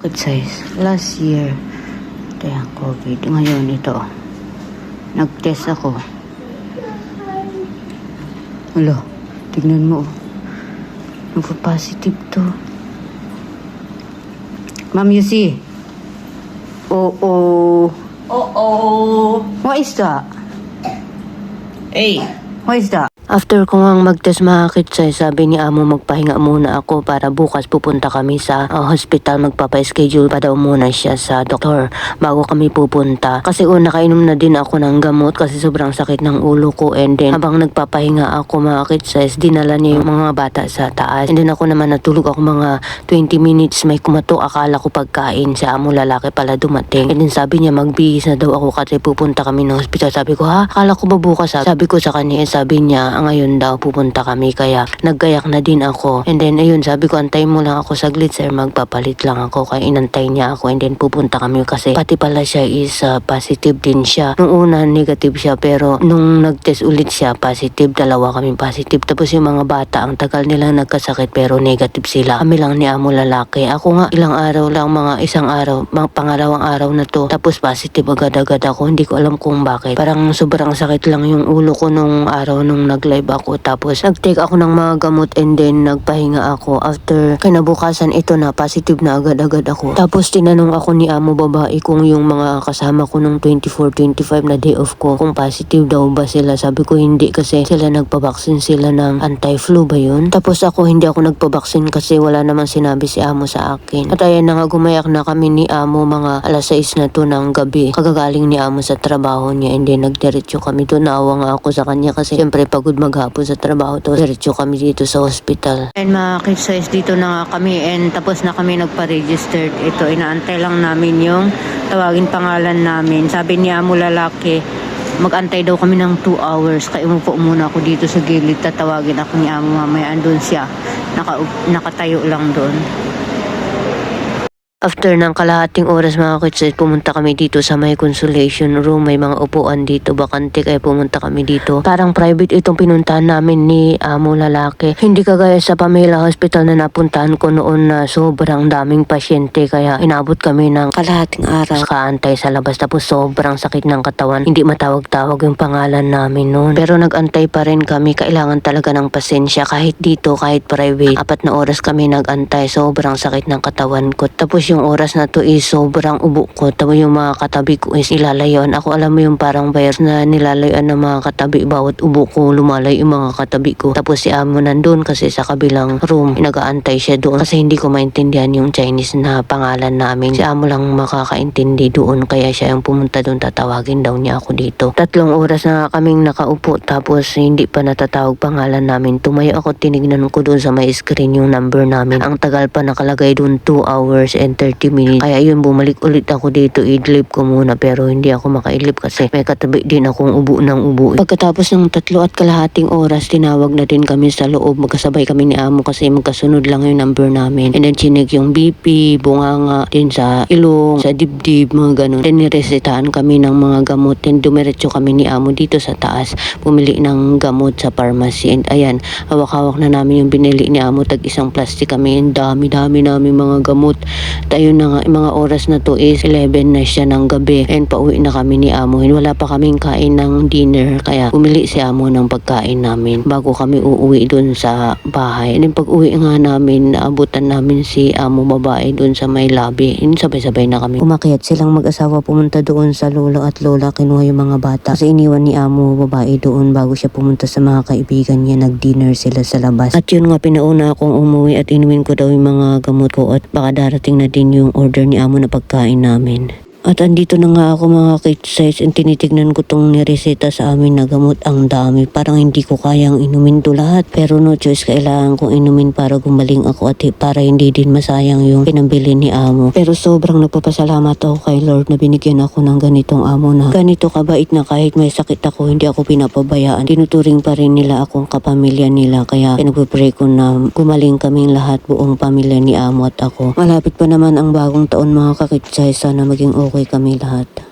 Good size. Last year, ito yung COVID. Ngayon, ito. Nag-test ako. Wala. Tignan mo. oh. Nagpa-positive to. Ma'am, you see? Oh, oh. Uh-oh. What is that? Hey. What is that? After ko ngang mag-test mga sabi ni Amo magpahinga muna ako para bukas pupunta kami sa uh, hospital. Magpapa-schedule pa daw muna siya sa doktor bago kami pupunta. Kasi una kainom na din ako ng gamot kasi sobrang sakit ng ulo ko. And then habang nagpapahinga ako mga kitsay, dinala niya yung mga bata sa taas. And then ako naman natulog ako mga 20 minutes. May kumato akala ko pagkain. Si Amo lalaki pala dumating. And then sabi niya magbihis na daw ako kasi pupunta kami ng hospital. Sabi ko ha, akala ko ba bukas ha? Sabi ko sa kanya, eh, sabi niya ngayon daw pupunta kami kaya naggayak na din ako. And then ayun, sabi ko antay mo lang ako saglit sir, magpapalit lang ako kaya inantay niya ako and then pupunta kami kasi pati pala siya is uh, positive din siya. Nung una negative siya pero nung nag-test ulit siya positive, dalawa kami positive. Tapos yung mga bata ang tagal nila nagkasakit pero negative sila. Kami lang ni amo lalaki. Ako nga ilang araw lang mga isang araw, mga pangalawang araw na to. Tapos positive agad-agad ako. Hindi ko alam kung bakit. Parang sobrang sakit lang yung ulo ko nung araw nung nag-live ako. Tapos nag-take ako ng mga gamot and then nagpahinga ako. After kinabukasan ito na positive na agad-agad ako. Tapos tinanong ako ni amo babae kung yung mga kasama ko nung 24-25 na day off ko kung positive daw ba sila. Sabi ko hindi kasi sila nagpabaksin sila ng anti-flu ba yun? Tapos ako hindi ako nagpabaksin kasi wala namang sinabi si amo sa akin. At ayan na nga gumayak na kami ni amo mga alas 6 na to ng gabi. Kagagaling ni amo sa trabaho niya and then nagdiretso kami. Naawa nga ako sa kanya kasi syempre pagod maghapon sa trabaho to. Diretso kami dito sa hospital. And mga kids dito na kami and tapos na kami nagpa-registered. Ito inaantay lang namin yung tawagin pangalan namin. Sabi ni amo lalaki Mag-antay daw kami ng 2 hours. Kaya umupo muna ako dito sa gilid. Tatawagin ako ni Amo mamaya. Andun siya. Naka, nakatayo lang doon. After ng kalahating oras mga kitsit, pumunta kami dito sa may consolation room. May mga upuan dito, bakante kaya pumunta kami dito. Parang private itong pinuntahan namin ni amo lalaki. Hindi kagaya sa Pamela Hospital na napuntahan ko noon na sobrang daming pasyente kaya inabot kami ng kalahating araw. Kaantay sa labas tapos sobrang sakit ng katawan. Hindi matawag-tawag yung pangalan namin noon. Pero nagantay pa rin kami. Kailangan talaga ng pasensya kahit dito, kahit private. Apat na oras kami nagantay. Sobrang sakit ng katawan ko. Tapos yung oras na to is sobrang ubo ko. Tapos yung mga katabi ko is ilalayuan. Ako alam mo yung parang virus na nilalayuan ng mga katabi. Bawat ubo ko lumalay yung mga katabi ko. Tapos si amo nandun kasi sa kabilang room. Nagaantay siya doon kasi hindi ko maintindihan yung Chinese na pangalan namin. Si amo lang makakaintindi doon kaya siya yung pumunta doon tatawagin daw niya ako dito. Tatlong oras na kaming nakaupo tapos hindi pa natatawag pangalan namin. Tumayo ako tinignan ko doon sa may screen yung number namin. Ang tagal pa nakalagay doon 2 hours and 30 minutes. Kaya yun bumalik ulit ako dito idlip ko muna pero hindi ako makailip kasi may katabi din akong ubo ng ubo. Pagkatapos ng tatlo at kalahating oras tinawag na din kami sa loob. Magkasabay kami ni amo kasi magkasunod lang yung number namin. And then chinig yung BP, bunganga, din sa ilong, sa dibdib, mga ganun. Then niresetahan kami ng mga gamot. Then dumiretso kami ni amo dito sa taas. Pumili ng gamot sa pharmacy. And ayan, hawak-hawak na namin yung binili ni amo. Tag isang plastic kami. Ang dami-dami namin mga gamot. At ayun na nga, mga oras na to is 11 na siya ng gabi. And pauwi na kami ni. And wala pa kaming kain ng dinner. Kaya bumili si amo ng pagkain namin bago kami uuwi dun sa bahay. And then pag uwi nga namin, naabutan namin si amo babae dun sa may lobby. And sabay-sabay na kami. Umakyat silang mag-asawa pumunta doon sa lolo at lola. Kinuha yung mga bata. Kasi iniwan ni amo babae doon bago siya pumunta sa mga kaibigan niya. Nag-dinner sila sa labas. At yun nga, pinauna akong umuwi at inumin ko daw yung mga gamot ko at baka darating na din yung order ni amo na pagkain namin. At andito na nga ako mga kit size tinitignan ko tong nireseta sa amin na gamot ang dami. Parang hindi ko kayang inumin to lahat. Pero no choice kailangan kong inumin para gumaling ako at para hindi din masayang yung pinambili ni amo. Pero sobrang nagpapasalamat ako kay Lord na binigyan ako ng ganitong amo na ganito kabait na kahit may sakit ako hindi ako pinapabayaan. Tinuturing pa rin nila akong kapamilya nila kaya pinagpipray ko na gumaling kaming lahat buong pamilya ni amo at ako. Malapit pa naman ang bagong taon mga kakitsay sana maging okay kami lahat.